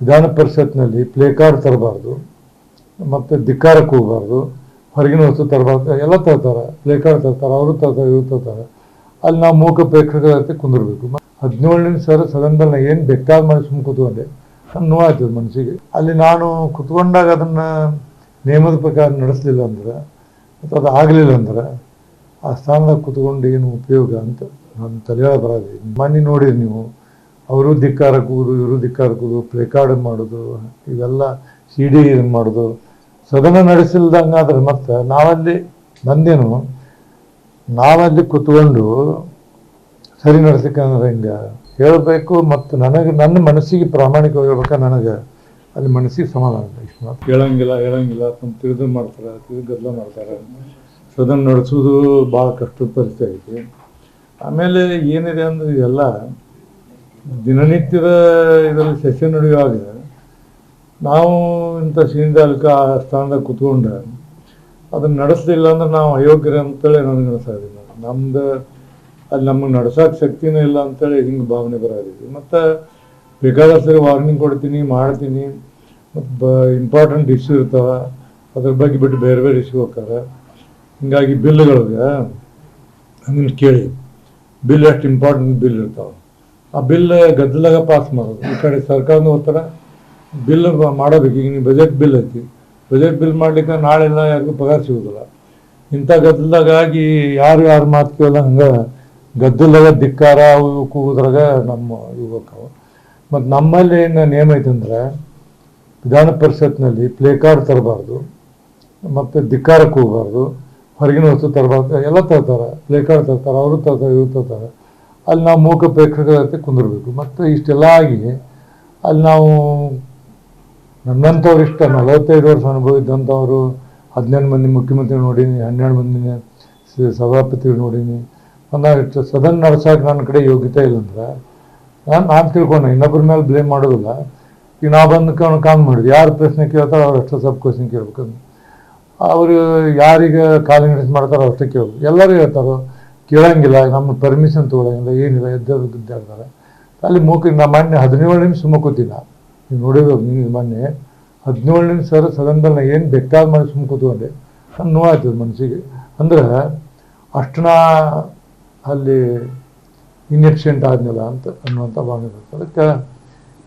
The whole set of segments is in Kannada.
ವಿಧಾನ ಪರಿಷತ್ನಲ್ಲಿ ಪ್ಲೇ ಕಾರ್ಡ್ ತರಬಾರ್ದು, ಮತ್ತು ಧಿಕ್ಕಾರಕ್ಕೆ ಹೋಗಬಾರ್ದು, ಹೊರಗಿನ ವಸ್ತು ತರಬಾರ್ದು, ಎಲ್ಲ ತರ್ತಾರೆ ಪ್ಲೇ ಕಾರ್ಡ್ ತರ್ತಾರೆ, ಅವರು ತರ್ತಾರೆ, ಇವರು ತರ್ತಾರೆ. ಅಲ್ಲಿ ನಾವು ಮೂಕ ಪ್ರೇಕ್ಷಕರ ಕುಂದಿರಬೇಕು. ಹದಿನೇಳನೇ ಸರ್ ಸದನದಲ್ಲಿ ಏನು ಬೇಕಾದ ಮಾಡಿ ಸುಮ್ಮನೆ ಕೂತ್ಕೊಂಡೆ. ನಾನು ಮನಸ್ಸಿಗೆ. ಅಲ್ಲಿ ನಾನು ಕುತ್ಕೊಂಡಾಗ ಅದನ್ನು ನಿಯಮದ ಪ್ರಕಾರ ನಡೆಸಲಿಲ್ಲ ಅಂದ್ರೆ ಅಥವಾ ಅದು ಆಗಲಿಲ್ಲ ಅಂದ್ರೆ, ಆ ಸ್ಥಾನದಾಗ ಕುತ್ಕೊಂಡು ಏನು ಉಪಯೋಗ ಅಂತ ನಾನು ತಲೆಯೊಳಗೆ ಬರೋದು ಮನೆ ನೋಡಿರಿ ನೀವು. ಅವರು ಧಿಕ್ಕಾರ ಕೂದು, ಇವರು ಧಿಕ್ಕಾರ ಕೂದು, ಪ್ಲೇಕಾರ್ಡ್ ಮಾಡೋದು, ಇವೆಲ್ಲ ಸಿ ಡಿ ಮಾಡೋದು. ಸದನ ನಡೆಸಿಲ್ದಂಗಾದ್ರೆ ಮತ್ತೆ ನಾವಲ್ಲಿ ನಂದೇನು, ನಾವಲ್ಲಿ ಕೂತ್ಕೊಂಡು ಸರಿ ನಡೆಸಕ್ಕಂದ್ರೆ ಹಿಂಗೆ? ಹೇಳಬೇಕು ಮತ್ತು ನನಗೆ, ನನ್ನ ಮನಸ್ಸಿಗೆ ಪ್ರಾಮಾಣಿಕವಾಗಿ ಹೇಳ್ಬೇಕಾ ನನಗೆ ಅಲ್ಲಿ ಮನಸ್ಸಿಗೆ ಸಮಾಧಾನ ಇಷ್ಟು ಮಾತು ಹೇಳಂಗಿಲ್ಲ ಹೇಳಂಗಿಲ್ಲ, ತಮ್ಮ ತಿಳಿದು ಮಾಡ್ತಾರೆ ತಿಳಿದು ಗದ್ದಲ ಮಾಡ್ತಾರೆ. ಸದನ ನಡೆಸೋದು ಭಾಳ ಕಷ್ಟದ ಪರಿಸ್ಥಿತಿ ಐತಿ ಆಮೇಲೆ ಏನಿದೆ ಅಂದ್ರೆ ಇದೆಲ್ಲ ದಿನನಿತ್ಯದ ಇದರಲ್ಲಿ ಸೆಷನ್ ನಡೆಯುವಾಗ ನಾವು ಇಂಥ ಸೀನಿದಾಲ್ಕ ಆ ಸ್ಥಾನದಾಗ ಕುತ್ಕೊಂಡು, ಅದನ್ನು ನಡೆಸಲಿಲ್ಲ ಅಂದ್ರೆ ನಾವು ಅಯೋಗ್ಯರು ಅಂತೇಳಿ ನನಗೆ ಅನಿಸೋದಿಲ್ಲ ನಮ್ದು, ಅಲ್ಲಿ ನಮಗೆ ನಡ್ಸೋಕೆ ಶಕ್ತಿನೇ ಇಲ್ಲ ಅಂತೇಳಿ ಹಿಂಗೆ ಭಾವನೆ ಬರೋದಿದೆ. ಮತ್ತು ಬೇಕಾದಷ್ಟು ವಾರ್ನಿಂಗ್ ಕೊಡ್ತೀನಿ, ಮಾಡ್ತೀನಿ ಮತ್ತು ಬ ಇಂಪಾರ್ಟೆಂಟ್ ಇಶ್ಯೂ ಇರ್ತಾವೆ, ಅದ್ರ ಬಗ್ಗೆ ಬಿಟ್ಟು ಬೇರೆ ಬೇರೆ ಇಶ್ಯೂ ಹೋಗ್ತಾರೆ. ಹಿಂಗಾಗಿ ಬಿಲ್ಗಳಿಗೆ ಅದನ್ನು ಕೇಳಿ, ಬಿಲ್ ಎಷ್ಟು ಇಂಪಾರ್ಟೆಂಟ್ ಬಿಲ್ ಇರ್ತಾವೆ ಆ ಬಿಲ್ ಗದ್ದಲಾಗ ಪಾಸ್ ಮಾಡೋದು ಈ ಕಡೆ ಸರ್ಕಾರನೂ ಹೋಗ್ತಾರೆ ಬಿಲ್ ಮಾಡಬೇಕು ಈಗ ನೀವು ಬಜೆಟ್ ಬಿಲ್ ಐತಿ. ಬಜೆಟ್ ಬಿಲ್ ಮಾಡ್ಲಿಕ್ಕೆ ನಾಳೆಲ್ಲ ಯಾರಿಗೂ ಪಗಾರ ಸಿಗೋದಿಲ್ಲ. ಇಂಥ ಗದ್ದಲದಾಗಾಗಿ ಯಾರು ಯಾರು ಮಾತು ಕೇಳಲ್ಲ ಹಂಗೆ ಗದ್ದಲಾಗ ಧಿಕ್ಕಾರ ಅವು ಕೂಗೋದ್ರಾಗ ನಮ್ಮ ಹೋಗ್ತಾವೆ ಮತ್ತು ನಮ್ಮಲ್ಲಿ ಏನು ನಿಯಮ ಐತೆ ಐತಂದ್ರೆ ವಿಧಾನ ಪರಿಷತ್ನಲ್ಲಿ ಪ್ಲೇ ಕಾರ್ಡ್ ತರಬಾರ್ದು, ಮತ್ತು ಧಿಕ್ಕಾರಕ್ಕೆ ಹೋಗಬಾರ್ದು, ಹೊರಗಿನ ವಸ್ತು ತರಬಾರ್ದು, ಎಲ್ಲ ತರ್ತಾರೆ. ಪ್ಲೇ ಕಾರ್ಡ್ ತರ್ತಾರೆ, ಅವರು ತರ್ತಾರೆ, ಇವ್ರು ತರ್ತಾರೆ. ಅಲ್ಲಿ ನಾವು ಮೂಕ ಪ್ರೇಕ್ಷಕರಂತೆ ಕುಂದಿರಬೇಕು. ಮತ್ತು ಇಷ್ಟೆಲ್ಲ ಆಗಿ ಅಲ್ಲಿ ನಾವು ನನ್ನಂಥವ್ರು ಇಷ್ಟ. ನಲವತ್ತೈದು ವರ್ಷ ಅನುಭವ ಇದ್ದಂಥವರು ಹದಿನೆಂಟು ಮಂದಿ ಮುಖ್ಯಮಂತ್ರಿ ನೋಡೀನಿ ಹನ್ನೆರಡು ಮಂದಿ ಸಭಾಪತಿ ಸಭಾಪತಿಗಳು ನೋಡೀನಿ ಇಷ್ಟು ಸದನ ನಡ್ಸೋಕೆ ನನ್ನ ಕಡೆ ಯೋಗ್ಯತೆ ಇಲ್ಲಂದ್ರೆ ನಾನು ನಾನು ತಿಳ್ಕೊಂಡೆ ಇನ್ನೊಬ್ಬರ ಮೇಲೆ ಬ್ಲೇಮ್ ಮಾಡೋದಿಲ್ಲ. ಈಗ ನಾವು ಬಂದು ಕಾನ್ ಕಾನ್ ಮಾಡಿದ್ವಿ. ಯಾರು ಪ್ರಶ್ನೆ ಕೇಳ್ತಾರೋ ಅವ್ರು ಅಷ್ಟು ಸಬ್ ಕ್ವಶನ್ ಕೇಳ್ಬೇಕಂದ್ರೆ ಅವರು ಯಾರಿಗೆ ಕಾಲಿಂಗ್ ಮಾಡ್ತಾರೋ ಅಷ್ಟೇ ಕೇಳ್ಬೇಕು. ಎಲ್ಲರೂ ಹೇಳ್ತಾರೋ ಕೇಳಂಗಿಲ್ಲ, ನಮ್ಮ ಪರ್ಮಿಷನ್ ತೊಗೊಳಂಗಿಲ್ಲ, ಏನಿಲ್ಲ ಎದ್ದು ಗುದ್ದಾಡ್ತಾರೆ ಅಲ್ಲಿ ಮೂಕ, ನಾ ಮೊನ್ನೆ ಹದಿನೇಳು ನಿಮಿಷ ಸುಮ್ಮ ನೀವು ನೋಡಿದ್ರು ನೀವು ಮೊನ್ನೆ ಹದಿನೇಳು ನಿಮಿಷ ಸರ್ ಸದನದಲ್ಲಿ ನಾ ಏನು ಬೇಕಾದ ಮಾಡಿ ಸುಮ್ಮ ಕೂತ್ಕೊಂಡೆ ನಾನು ನೋವಾಯ್ತದೆ ಮನಸ್ಸಿಗೆ. ಅಂದ್ರೆ ಅಷ್ಟು ನಾ ಅಲ್ಲಿ ಇನ್ಎಫಿಷಿಯಂಟ್ ಆದ್ನಲ್ಲ ಅಂತ ಅನ್ನುವಂಥ ಭಾವನೆ ಬರ್ತದೆ. ಅದಕ್ಕೆ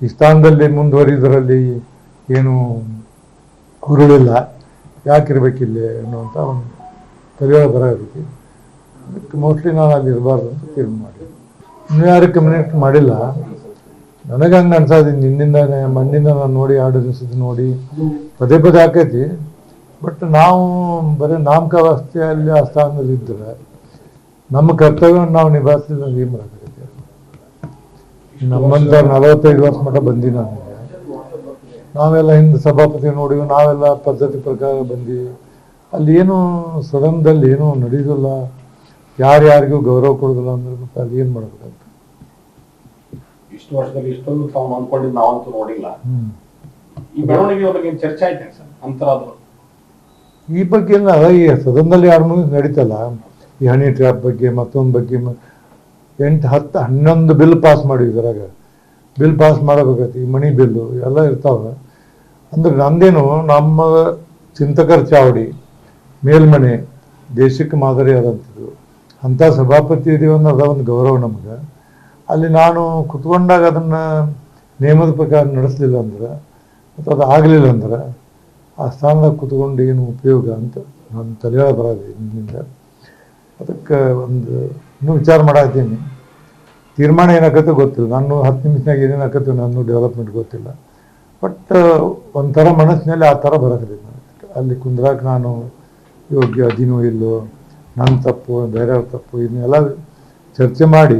ಈ ಸ್ಥಾನದಲ್ಲಿ ಮುಂದುವರಿದರಲ್ಲಿ ಏನು ಹುರುಳಿಲ್ಲ, ಯಾಕಿರ್ಬೇಕಿಲ್ಲ ಅನ್ನುವಂಥ ಒಂದು ಪರಿಹಾರ ಬರ ಇರುತ್ತೆ ಮೋಸ್ಟ್ಲಿ ನಾನು ಅಲ್ಲಿ ಇರಬಾರ್ದು ಅಂತ ತೀರ್ಮಾನ ಮಾಡಿ ಇನ್ನೂ ಯಾರು ಕಮ್ಯುನಿಕೇಟ್ ಮಾಡಿಲ್ಲ. ನನಗೆ ಹಂಗೆ ಅನ್ಸೋದು, ನಿನ್ನಿಂದಾನೆ, ಮಣ್ಣಿಂದ ನಾನು ನೋಡಿ ದಿವಸದ ನೋಡಿ, ಪದೇ ಪದೇ ಆಕೈತಿ ಬಟ್ ನಾವು ಬರೀ ನಾಮಕಾವಸ್ಥೆಯಲ್ಲಿ ಆ ಸ್ಥಾನದಲ್ಲಿ ಇದ್ದರೆ ನಮ್ಮ ಕರ್ತವ್ಯವನ್ನು ನಾವು ನಿಭಾಯಿಸಿದ್ರೆ ಏನು ನಮ್ಮಂತ ನಲವತ್ತೈದು ವರ್ಷ ಮಟ್ಟ ಬಂದಿ ನಾನು. ನಾವೆಲ್ಲ ಹಿಂದೆ ಸಭಾಪತಿ ನೋಡಿ, ನಾವೆಲ್ಲ ಪದ್ಧತಿ ಪ್ರಕಾರ ಬಂದಿ. ಅಲ್ಲಿ ಏನು ಸದನದಲ್ಲಿ ಏನೂ ನಡೆಯೋದಿಲ್ಲ ಯಾರ್ಯಾರಿಗೂ ಗೌರವ ಕೊಡೋದಿಲ್ಲ ಅಂದ್ರೆ ಅಲ್ಲಿ ಏನು ಮಾಡ್ಬೇಕಂತ ಇಷ್ಟು ವರ್ಷದಲ್ಲಿ ಇಷ್ಟೊಂದು ತಾವು ಅನ್ಕೊಂಡಿದ್ದು ನಾವಂತೂ ನೋಡಿಲ್ಲ. ಈ ಬೆಳವಣಿಗೆ ಬಗ್ಗೆ ಚರ್ಚೆ ಆಯ್ತು ಸರ್? ಅಂತರಾದ್ರು. ಈ ಬಗ್ಗೆ ಈ ಸದನದಲ್ಲಿ ಯಾರು ಮುಂದೆ ನಡೀತಲ್ಲ. ಈ ಹನಿ ಟ್ರ್ಯಾಪ್ ಬಗ್ಗೆ ಮತ್ತೊಂದು ಬಗ್ಗೆ ಎಂಟು ಹತ್ತು ಹನ್ನೊಂದು ಬಿಲ್ ಪಾಸ್ ಮಾಡಿವಿ ಇದ್ರಾಗ ಬಿಲ್ ಪಾಸ್ ಮಾಡಬೇಕೈತಿ ಈ ಮಣಿ ಬಿಲ್ಲು ಎಲ್ಲ ಇರ್ತಾವೆ. ಅಂದ್ರೆ ನಂದೇನು ನಮ್ಮ ಚಿಂತಕರ್ ಚಾವಡಿ ಮೇಲ್ಮನೆ ದೇಶಕ್ಕೆ ಮಾದರಿ ಆದಂಥದ್ದು ಅಂಥ ಸಭಾಪತಿ ಇದೀವಿ ಅನ್ನೋದು ಒಂದು ಗೌರವ ನಮ್ಗೆ. ಅಲ್ಲಿ ನಾನು ಕುತ್ಕೊಂಡಾಗ ಅದನ್ನು ನಿಯಮದ ಪ್ರಕಾರ ನಡೆಸಲಿಲ್ಲ ಅಂದ್ರೆ, ಮತ್ತು ಅದು ಆಗಲಿಲ್ಲ ಅಂದ್ರೆ, ಆ ಸ್ಥಾನದಾಗ ಕುತ್ಕೊಂಡು ಏನು ಉಪಯೋಗ ಅಂತ ನಾನು ತಲೆಯೊಳಗೆ ಬರೋದು ನಿನ್ನಿಂದ ಅದಕ್ಕೆ ಒಂದು, ಇನ್ನೂ ವಿಚಾರ ಮಾಡತ್ತೀನಿ ತೀರ್ಮಾನ ಏನಾಗತ್ತೆ ಗೊತ್ತಿಲ್ಲ. ನಾನು ಹತ್ತು ನಿಮಿಷನಾಗ ಏನೇನಾಗತ್ತೆ ನಾನು ಡೆವಲಪ್ಮೆಂಟ್ ಗೊತ್ತಿಲ್ಲ. ಬಟ್ ಒಂಥರ ಮನಸ್ಸಿನಲ್ಲಿ ಆ ಥರ ಬರೋದಿಲ್ಲ ಅಲ್ಲಿ ಕುಂದ್ರಾಕ ನಾನು ಯೋಗ್ಯ ಅದಿನೋ ಇಲ್ಲೋ ನನ್ನ ತಪ್ಪು ಬೇರೆಯವ್ರ ತಪ್ಪು ಇದನ್ನೆಲ್ಲ ಚರ್ಚೆ ಮಾಡಿ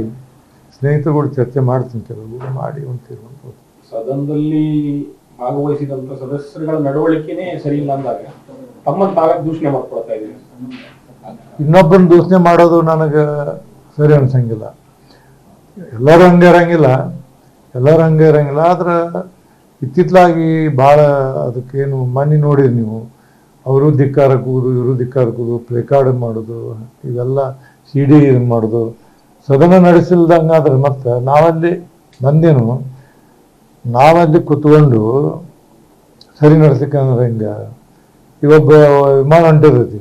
ಸ್ನೇಹಿತರುಗಳು ಚರ್ಚೆ ಮಾಡ್ತೀನಿ ಕೆಲವು ಮಾಡಿ ಒಂದು ಸದನದಲ್ಲಿ ಭಾಗವಹಿಸಿದಂಥ ಸದಸ್ಯರುಗಳ ನಡವಳಿಕೆನೇ ಸರಿ ಇಲ್ಲ ಅಂದಾಗ ತಮ್ಮನ್ನು ತಾವೇ ದೂಷಣೆ ಮಾಡ್ಕೊಳ್ತಾ ಇದ್ದೀನಿ ಇನ್ನೊಬ್ಬನ ದೂಷಣೆ ಮಾಡೋದು ನನಗೆ ಸರಿ ಅನ್ಸಂಗಿಲ್ಲ. ಎಲ್ಲರೂ ಹಂಗೆ ಇರಂಗಿಲ್ಲ. ಎಲ್ಲರೂ ಹಂಗೆ ಇರಂಗಿಲ್ಲ. ಆದ್ರೆ ಇತ್ತಿತ್ತಲಾಗಿ ಭಾಳ ಅದಕ್ಕೇನು ಮನೆ ನೋಡಿರಿ ನೀವು. ಅವರು ಧಿಕ್ಕಾರ ಕೂದು, ಇವರು ಧಿಕ್ಕಾರ ಕೂದು ಪ್ಲೇ ಮಾಡೋದು, ಇವೆಲ್ಲ ಸಿ ಡಿ ಮಾಡೋದು. ಸದನ ನಡೆಸಿಲ್ದಂಗಾದ್ರೆ ಮತ್ತೆ ನಾವಲ್ಲಿ ಬಂದೇನು ನಾವಲ್ಲಿ ಕೂತ್ಕೊಂಡು ಸರಿ ನಡೆಸಕ್ಕಂದ್ರೆ ಹಿಂಗೆ? ಇವೊಬ್ಬ ವಿಮಾನ ಹೊಂಟಿರ್ತೈತಿ.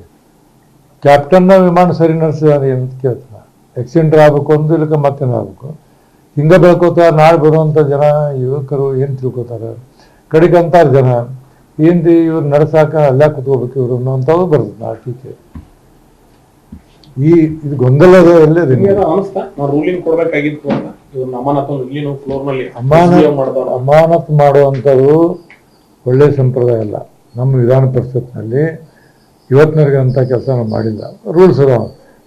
ಕ್ಯಾಪ್ಟನ್ನ ವಿಮಾನ ಸರಿ ನಡೆಸಿದಾನೆ ಅಂತ ಕೇಳ್ತಾನೆ. ಆಕ್ಸಿಡೆಂಟ್ ಆಗ್ಬೇಕು ಒಂದು ಇಲ್ಲಕ್ಕೆ ಮತ್ತೇನು ಆಗ್ಬೇಕು? ಹಿಂಗೆ ಬೆಳ್ಕೋತಾರೆ ನಾಳೆ ಬರುವಂಥ ಜನ ಯುವಕರು ಏನು ತಿಳ್ಕೊತಾರೆ? ಕಡೆಗೆ ಅಂತಾರೆ ಜನ. ಏನು ಇವ್ರು ನಡ್ಸಾಕ ಅಲ್ಲ ಕುತ್ಕೋಬೇಕು ಇವರು ಅನ್ನೋಂಥವು ಬರ್ತದೆ ಆ ಟೀಕೆ. ಈ ಇದು ಗೊಂದಲದ ಎಲ್ಲೇ ನಿಮ್ಗೆ? ಏನೋ ನಾವು ರೂಲಿಂಗ್ ಕೊಡ್ಬೇಕಾಗಿತ್ತು ಅಂತ. ಇವ್ರನ್ನ ಅಮಾನತು ಮಾಡುವಂಥದ್ದು ಒಳ್ಳೆ ಸಂಪ್ರದಾಯ ಅಲ್ಲ. ನಮ್ಮ ವಿಧಾನ ಪರಿಷತ್ನಲ್ಲಿ ಇವತ್ತಿನವರೆಗೆ ಅಂತ ಕೆಲಸ ನಾವು ಮಾಡಿಲ್ಲ. ರೂಲ್ಸ್ ಅದಾವ.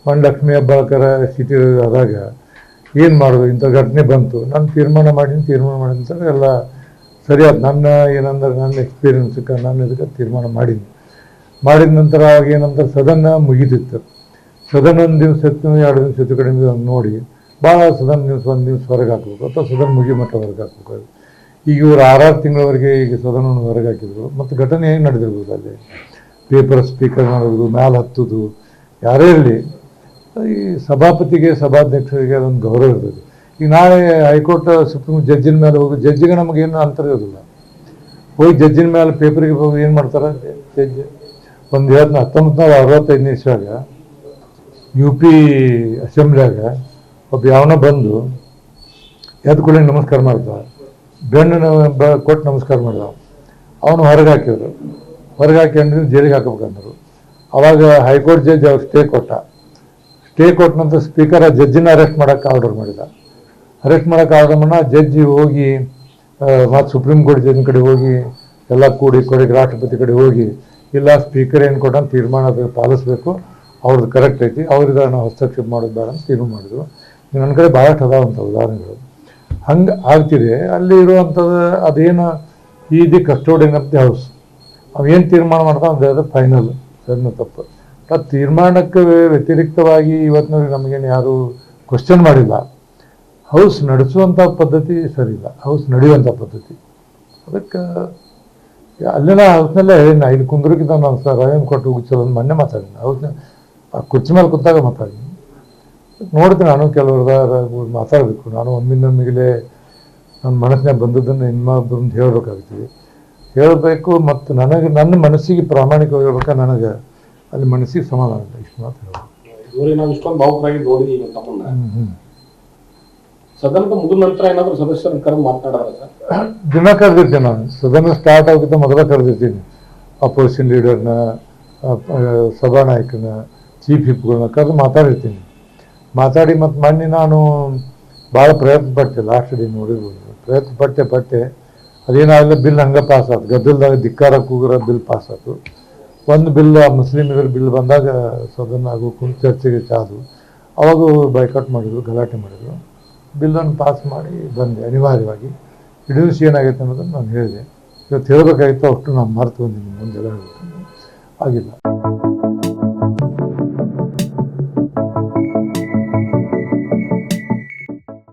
ಮಣ್ಣು ಲಕ್ಷ್ಮಿ ಹಬ್ಬಕರ ಸಿಟಿ ಆದಾಗ ಏನು ಮಾಡೋದು? ಇಂಥ ಘಟನೆ ಬಂತು. ನಾನು ತೀರ್ಮಾನ ಮಾಡೀನಿ ತೀರ್ಮಾನ ಮಾಡಿ ಅಂತಾರೆ ಎಲ್ಲ ಸರಿಯಾದ ನನ್ನ ಏನಂದ್ರೆ ನನ್ನ ಎಕ್ಸ್ಪೀರಿಯನ್ಸಕ್ಕೆ ನಾನು ಇದಕ್ಕೆ ತೀರ್ಮಾನ ಮಾಡಿದ್ದೆ. ಮಾಡಿದ ನಂತರ ಅವಾಗ ಏನಂದ್ರೆ ಸದನ ಮುಗಿದಿತ್ತು. ಸದನ ಒಂದು ದಿವಸ ಎತ್ತು ಎರಡು ದಿವಸ ಎತ್ತು ಕಡಿಮೆ ನೋಡಿ. ಭಾಳ ಸದನ ದಿವಸ, ಒಂದು ದಿವಸ ಹೊರಗೆ ಹಾಕ್ಬೇಕು. ಅಥವಾ ಸದನ ಮುಗಿ ಮಟ್ಟ ಹೊರಗೆ ಹಾಕ್ಬೇಕು ಈಗ ಇವರು ಆರಾರು ತಿಂಗಳವರೆಗೆ ಈಗ ಸದನವನ್ನು ಹೊರಗೆ ಹಾಕಿದ್ರು. ಮತ್ತು ಘಟನೆ ಹೇಗೆ ನಡೆದಿರ್ಬೋದು ಅಲ್ಲಿ? ಪೇಪರ್ ಸ್ಪೀಕರ್ ಮಾಡೋದು ಮ್ಯಾಲೆ ಹತ್ತೋದು ಯಾರೇ ಇರಲಿ. ಈ ಸಭಾಪತಿಗೆ, ಸಭಾಧ್ಯಕ್ಷರಿಗೆ ಅದೊಂದು ಗೌರವ ಇರ್ತದೆ. ಈಗ ನಾಳೆ ಹೈಕೋರ್ಟ್, ಸುಪ್ರೀಂ ಜಡ್ಜಿನ ಮೇಲೆ ಹೋಗಿ, ಜಡ್ಜಿಗೆ ನಮಗೇನು ಅಂತರ ಇರೋದಿಲ್ಲ. ಹೋಗಿ ಜಡ್ಜಿನ ಮೇಲೆ ಪೇಪರಿಗೆ ಹೋಗಿ ಏನು ಮಾಡ್ತಾರೆ? ಜಡ್ಜ್ ಒಂದು ಎರಡು ಹತ್ತೊಂಬತ್ತು ನೂರ ಅರವತ್ತೈದನೇ ಯು ಪಿ ಅಸೆಂಬ್ಲಿಯಾಗ ಒಬ್ಬ ಯಾವನ ಬಂದು ಕೂಡ ನಮಸ್ಕಾರ ಮಾಡ್ತಾರೆ ಬೆಣ್ಣು ಬ, ಕೊಟ್ಟು ನಮಸ್ಕಾರ ಮಾಡಿದ. ಅವನು ಹೊರಗೆ ಹಾಕಿದ್ರು. ಹೊರಗೆ ಹಾಕ್ಯಂಡ್ರೆ ಜೈಲಿಗೆ ಹಾಕಬೇಕಂದ್ರು. ಅವಾಗ ಹೈಕೋರ್ಟ್ ಜಡ್ಜ್ ಅವ್ರು ಸ್ಟೇ ಕೊಟ್ಟ. ಸ್ಟೇ ಕೊಟ್ಟ ನಂತರ ಸ್ಪೀಕರ್ ಆ ಜಡ್ಜಿನ ಅರೆಸ್ಟ್ ಮಾಡೋಕ್ಕೆ ಆರ್ಡರ್ ಮಾಡಿದ. ಅರೆಸ್ಟ್ ಮಾಡೋಕ್ಕೆ ಆರ್ಡರ್ ಮಾಡ ಜಡ್ಜಿ ಹೋಗಿ ಮತ್ತು ಸುಪ್ರೀಂ ಕೋರ್ಟ್ ಜಡ್ಜಿನ ಕಡೆ ಹೋಗಿ, ಎಲ್ಲ ಕೂಡಿ ಕೊಡಿ, ರಾಷ್ಟ್ರಪತಿ ಕಡೆ ಹೋಗಿ, ಇಲ್ಲ ಸ್ಪೀಕರ್ ಏನು ಕೊಟ್ಟಂತ ತೀರ್ಮಾನ ಪಾಲಿಸ್ಬೇಕು. ಅವ್ರದ್ದು ಕರೆಕ್ಟ್ ಐತಿ. ಅವ್ರಿಗೆ ನಾವು ಹಸ್ತಕ್ಷೇಪ ಮಾಡೋದು ಬೇಡ ಅಂತ ತೀರ್ಮಾನ ಮಾಡಿದ್ರು. ನನ್ನ ಕಡೆ ಭಾಳಷ್ಟು ಅದಾವಂಥ ಉದಾಹರಣೆಗಳು. ಹಂಗೆ ಆಗ್ತಿದೆ. ಅಲ್ಲಿ ಇರುವಂಥದ್ದು ಅದೇನು ಈ the custodian of the house ಅವೇನು ತೀರ್ಮಾನ ಮಾಡ್ತಾವ ಅದು ಫೈನಲ್ ಅದನ್ನ ತಪ್ಪು. ಆ ತೀರ್ಮಾನಕ್ಕೆ ವ್ಯತಿರಿಕ್ತವಾಗಿ ಇವತ್ತಿನವ್ರಿಗೆ ನಮಗೇನು ಯಾರೂ ಕ್ವಶನ್ ಮಾಡಿಲ್ಲ. ಹೌಸ್ ನಡೆಸುವಂಥ ಪದ್ಧತಿ ಸರಿಯಿಲ್ಲ ಇಲ್ಲ. ಹೌಸ್ ನಡೆಯುವಂಥ ಪದ್ಧತಿ. ಅದಕ್ಕೆ ಅಲ್ಲಿನ ಹೌಸ್ನಲ್ಲೇ ಹೇಳಿನ ಇಲ್ಲಿ ಕುಂದ್ರಕ್ಕಿಂತ ನಾನು ಸರ್ ಏನು ಕೊಟ್ಟು ಚಲೋ ಅಂತ ಮೊನ್ನೆ ಮಾತಾಡಿನಿ ಹೌಸ್ನ ಆ ಕುರ್ಚಿ ಮೇಲೆ ಕೂತಾಗ ಮಾತಾಡಿನಿ ನೋಡ್ತೀನಿ ನಾನು ಕೆಲವ್ರದ್ದು ಮಾತಾಡಬೇಕು. ನಾನು ಒಮ್ಮಿಂದೊಮ್ಮಿಗಲೇ ನನ್ನ ಮನಸ್ಸಿನಾಗ ಬಂದದ್ದನ್ನು ಇನ್ನೊಬ್ಬರನ್ನ ಹೇಳಬೇಕಾಗ್ತದೆ. ಹೇಳಬೇಕು ಮತ್ತು ನನಗೆ ನನ್ನ ಮನಸ್ಸಿಗೆ ಪ್ರಾಮಾಣಿಕವಾಗಿ ಹೇಳ್ಬೇಕಾ? ನನಗೆ ಅಲ್ಲಿ ಮನಸ್ಸಿಗೆ ಸಮಾಧಾನ ಇಲ್ಲ. ಇಷ್ಟು ಮಾತು ಹೇಳಬೇಕು. ಇಷ್ಟೊಂದು ಭಾವುಕರಾಗಿ ನೋಡಿದ್ದೀನಿ ತಮ್ಮನ್ನ. ಸದನದ ಮುಗಿದ ಏನಾದರೂ ಸದಸ್ಯರನ್ನು ಕರೆದು ಮಾತನಾಡೋದ ಸರ್? ದಿನ ಕರೆದಿರ್ತೀನಿ ನಾನು. ಸದನ ಸ್ಟಾರ್ಟ್ ಆಗೋಕ್ಕಿಂತ ಮೊದಲ ಕರೆದಿರ್ತೀನಿ ಅಪೋಸಿಷನ್ ಲೀಡರ್ನ ಸಭಾನಾಯಕನ ಚೀಫ್ ವಿಪ್ಗಳನ್ನ ಕರೆದು ಮಾತಾಡಿರ್ತೀನಿ. ಮಾತಾಡಿ ಮತ್ತು ಮೊನ್ನೆ ನಾನು ಭಾಳ ಪ್ರಯತ್ನ ಪಟ್ಟೆ ಲಾಸ್ಟ್ ಡೇ ನೋಡಿರ್ಬೋದು. ಪ್ರಯತ್ನ ಪಟ್ಟೆ ಪಟ್ಟೆ ಅದೇನಾಗಲ್ಲ ಬಿಲ್ ಹಂಗೆ ಪಾಸ್ ಆಯ್ತು ಗದ್ದಲ್ದಾಗ ಧಿಕ್ಕಾರ ಕೂಗರ ಬಿಲ್ ಪಾಸ್ ಆಯ್ತು ಒಂದು ಬಿಲ್, ಆ ಮುಸ್ಲಿಮರ ಬಿಲ್ ಬಂದಾಗ ಸದನ ಆಗು ಕುಂತ ಚರ್ಚೆಗೆ ಚಾದು. ಅವಾಗ ಬೈಕಾಟ್ ಮಾಡಿದ್ರು, ಗಲಾಟೆ ಮಾಡಿದ್ರು. ಬಿಲ್ಲನ್ನು ಪಾಸ್ ಮಾಡಿ ಬಂದೆ, ಅನಿವಾರ್ಯವಾಗಿ. ಇಡೀ ದಿವಸ ಏನಾಗೈತೆ ಅನ್ನೋದನ್ನು ನಾನು ಹೇಳಿದೆ. ಇವತ್ತು ಹೇಳಬೇಕಾಗಿತ್ತು ಅಷ್ಟು ನಾನು ಮರೆತು ಬಂದಿದ್ದೀನಿ ಮುಂದೆಲ್ಲ ಆಗಿಲ್ಲ.